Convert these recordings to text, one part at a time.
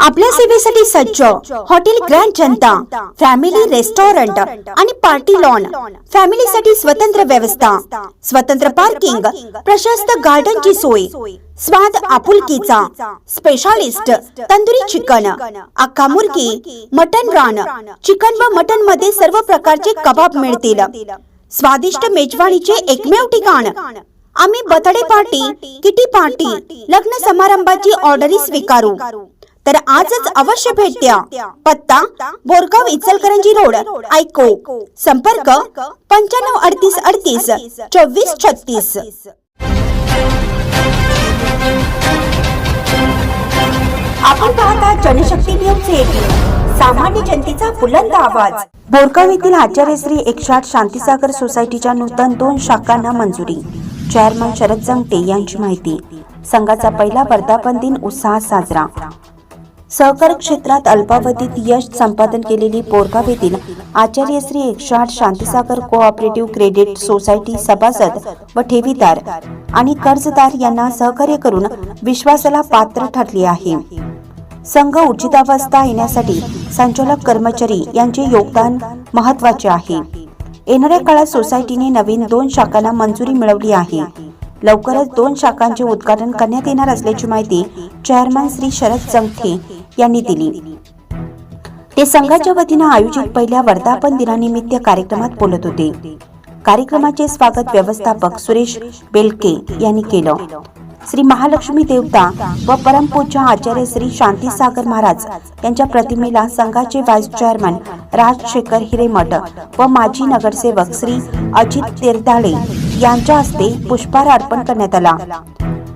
आपल्या सेवेसाठी सज्ज hotel grand Janata family restaurant आणि पार्टी लॉन. फॅमिलीसाठी स्वतंत्र व्यवस्था स्वतंत्र पार्किंग प्रशस्त गार्डनची सोय स्वाद आपुलकीचा स्पेशालिस्ट तंदुरी चिकन अक्का मुर्गी मटन रान चिकन व मटनमध्ये सर्व प्रकारचे कबाब मिळतील. स्वादिष्ट मेजवानीचे एकमेव ठिकाण. आम्ही बर्थडे पार्टी किटी पार्टी लग्न समारंभाची ऑर्डरी स्वीकारू. तर आजच अवश्य भेट द्या. पत्ता बोरगाव इचलकरंजी रोड ऐको. संपर्क पंच्याण्णव अडतीस अडतीस चोवीस छत्तीस. आपण पाहता जनशक्ती न्यूज एटीन सामान्य जनतेचा बुलंद आवाज. बोरगाव येथील आचार्य श्री एकशे शांतीसागर सोसायटीच्या नूतन दोन शाखांना मंजुरी. चेअरमन शरद जंगटे यांची माहिती. संघाचा पहिला वर्धापन दिन उत्साहात साजरा. सहकार क्षेत्रात अल्पावधीत यश संपादन केलेली बोरगाव येथील आचार्य श्री एकशे आठ शांतीसागर कोऑपरेटिव्ह क्रेडिट सोसायटी सभासद व ठेवीदार आणि कर्जदार यांना सहकार्य करून विश्वासाला पात्र ठरली आहे. संघ उचितावस्था येण्यासाठी संचालक कर्मचारी यांचे योगदान महत्त्वाचे आहे. येणाऱ्या काळात सोसायटीने नवीन दोन शाखांना मंजुरी मिळवली आहे. लवकरच दोन शाखांचे उद्घाटन करण्यात येणार असल्याची माहिती चेअरमन श्री शरद जंगठे यांनी दिली. ते संघाच्या वतीनं आयोजित पहिल्या वर्धापन दिनानिमित्त कार्यक्रमात बोलत होते. कार्यक्रमाचे स्वागत व्यवस्थापक सुरेश बेलके यांनी केलं. श्री महालक्ष्मी देवता व परमपूज्य आचार्य श्री शांतीसागर महाराज यांच्या प्रतिमेला संघाचे व्हाईस चेअरमन राजशेखर हिरेमठ व माजी नगरसेवक श्री अजित तेरदाळे यांच्या हस्ते पुष्पहार अर्पण करण्यात आला.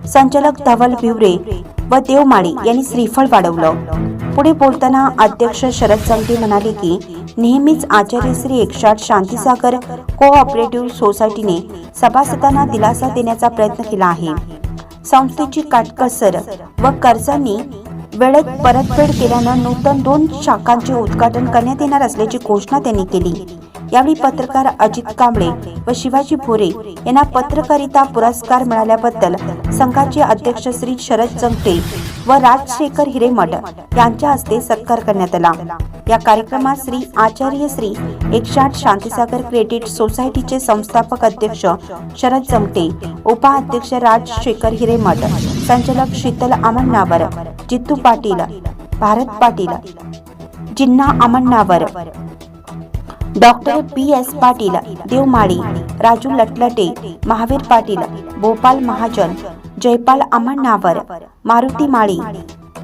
संचालक धवल भिवरे व देवमाळी यांनी श्रीफळ वाढवलं. पुढे बोलताना अध्यक्ष शरद चंगटे म्हणाले की नेहमीच आचार्य श्री एकशाट शांतीसागर कोऑपरेटिव्ह सोसायटीने सभासदांना दिलासा देण्याचा प्रयत्न केला आहे. संस्थेची काटकसर व कर्जांनी वेळेत परतफेड केल्यानं नूतन दोन शाखांचे उद्घाटन करण्यात येणार असल्याची घोषणा त्यांनी केली. यावेळी पत्रकार अजित कांबळे व शिवाजी भोरे यांना पत्रकारिता पुरस्कार मिळाल्याबद्दल संघाचे अध्यक्ष श्री शरद जंगटे व राजशेखर हिरेमठ यांच्या हस्ते सत्कार करण्यात आला. या कार्यक्रमात श्री आचार्य श्री एकशाठ शांतीसागर क्रेडिट सोसायटीचे संस्थापक अध्यक्ष शरद जमटे उपाध्यक्ष राजशेखर हिरेमठ संचालक Sheetal Amannavar Jittu Patil Bharat Patil Jinna Amannavar doctor P S Patil Devmali Raju Latlate Mahavir Patil Bhopal Mahajan Jaypal Amannavar Maruti Mali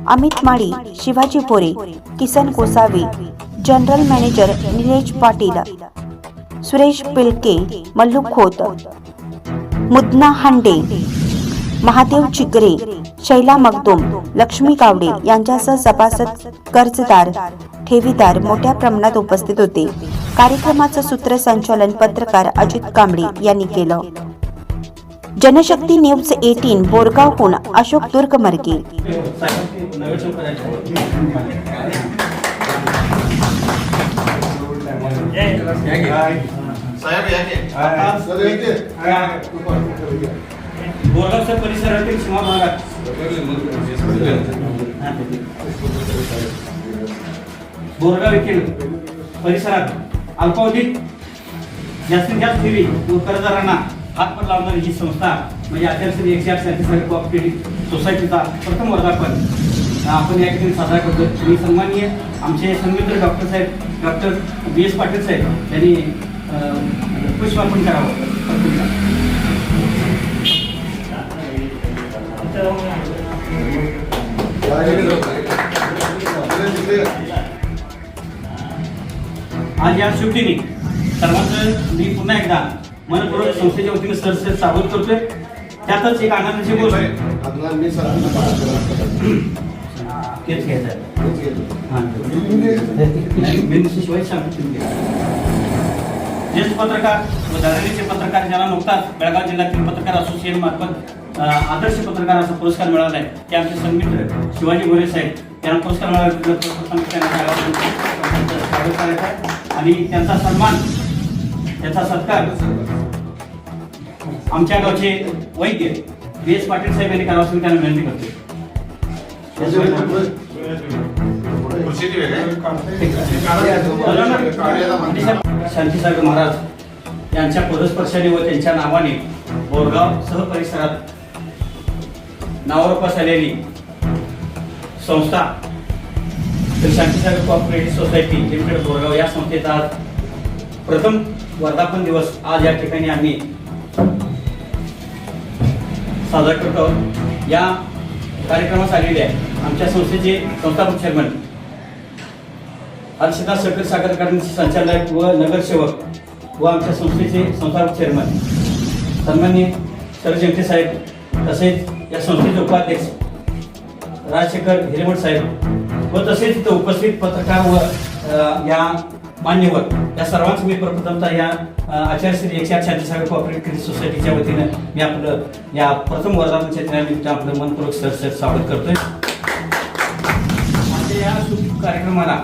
Amit Mali Shivaji Pore Kisan Kosavi general manager Nilesh Patil Suresh Pilke Mallu Khot Mudna Hande Mahadev Chigre Shaila Magdum Lakshmi Gawade यांच्यासह सभासद कर्जदार ठेवीदार मोठ्या प्रमाणात उपस्थित होते. कार्यक्रमाचं सूत्रसंचालन पत्रकार अजित कांबळे यांनी केलं. जनशक्ती न्यूज एटीन बोरगावहून अशोक दुर्गमर्गे. साहेब या की. बोरगावच्या परिसरातील सीमा भागात. बोरगाव येथील परिसरात अल्पावधीत जास्तीत जास्त ठेवी व कर्जदारांना हातभार लावणारी ही संस्था म्हणजे आचार्य एकशे आठसाठी कोऑपरेटिव्ह सोसायटीचा प्रथम वर्धापन. आपण या ठिकाणी साजरा करतो मी सन्माननीय आमचे संमित्र डॉक्टर साहेब डॉक्टर बी एस पाटील साहेब यांनी अं, पुष्पार्पण करावं. आज या शेवटीने सर्वांचं मी पुन्हा एकदा मनपूर्वक संस्थेच्या वतीने सर सर सावध करतोय. त्यातच एक आनंदाची गोष्ट सांगितलं तेच घ्यायचं आहे. सांगतो. ज्येष्ठ पत्रकार व धरणीचे पत्रकार ज्यांना नुकताच बेळगाव जिल्ह्यातील पत्रकार असोसिएशन मार्फत आदर्श पत्रकार असा पुरस्कार मिळाला आहे ते आमचे सन्मित्र शिवाजी मोरे साहेब. यांना पुरस्कार त्यांना स्वागत करायचं आहे आणि त्यांचा सन्मान त्यांचा सत्कार आमच्या गावचे वैद्य बी एस पाटील साहेब यांनी करावा मी त्यांना विनंती करतो. शांतीसागर महाराज यांच्या पदस्पर्शाने व त्यांच्या नावाने बोरगाव सह परिसरात नावारूपास आलेली संस्था तर Shantisagar cooperative society limited Borgaon या संस्थेचा आज प्रथम वर्धापन दिवस आज या ठिकाणी आम्ही साजरा करतो या कार्यक्रमास आलेले आहे आमच्या संस्थेचे संस्थापक चेअरमन हर्षदा सकल साखर कारखान्याचे संचालक व नगरसेवक व आमच्या संस्थेचे संस्थापक चेअरमन सन्माननीय सरजंके साहेब तसेच या संस्थेचे उपाध्यक्ष राजशेखर हिरेमठ साहेब. व तसेच इथं उपस्थित पत्रकार व या मान्यवर. या सर्वांचं मी प्रथमतः या आचार्य आचार्यश्री एकशे आठ शांतीसागर कॉपरेटिव्ह क्रेडिट सोसायटीच्या वतीनं मी आपलं या प्रथम वर्धापनच्या निमित्त आपलं मनपूर्वक सर सर स्वागत करतोय. आमच्या या शुभ कार्यक्रमाला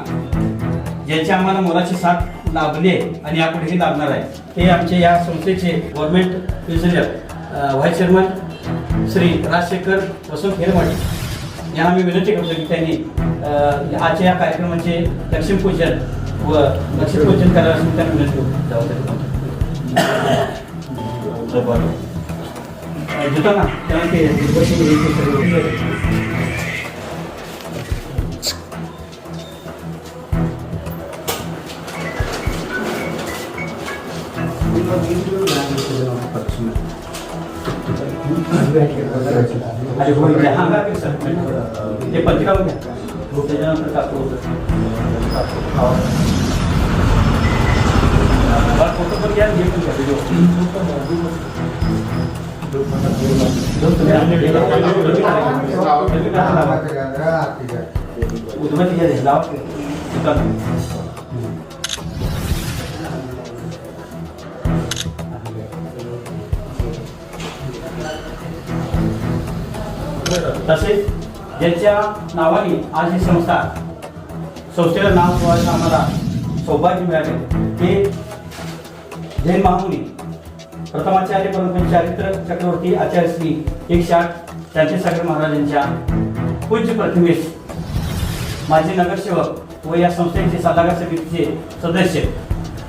ज्यांचे आम्हाला मोलाचे साथ लाभले आणि यापुढेही लाभणार आहे ते आमचे या संस्थेचे government principal vice chairman Shri Rajshekhar Vasant Hermadi यांना मी विनंती करतो की त्यांनी आजच्या या कार्यक्रमाचे लक्ष्मीपूजन व लक्ष्मीपूजन करायला मी त्यांना विनंती करतो ना त्याला ते Thank you. अरे वो यहाँ ये पंचिका में त्याच्यानंतर कापू फ़ोटो पण घ्या घे पण घ्या उदमत घ्या लावा तसेच ज्यांच्या नावाने आज ही संस्था संस्थेला नाव ठेवायचं आम्हाला सौभाग्य मिळाले. ते जैन महामुनी प्रथमाचार्य परंतु चारित्र चक्रवर्ती आचार्य श्री एकशे आठ सागर महाराजांच्या पूज्य प्रतिमेस माजी नगरसेवक व या संस्थेचे सल्लागार समितीचे सदस्य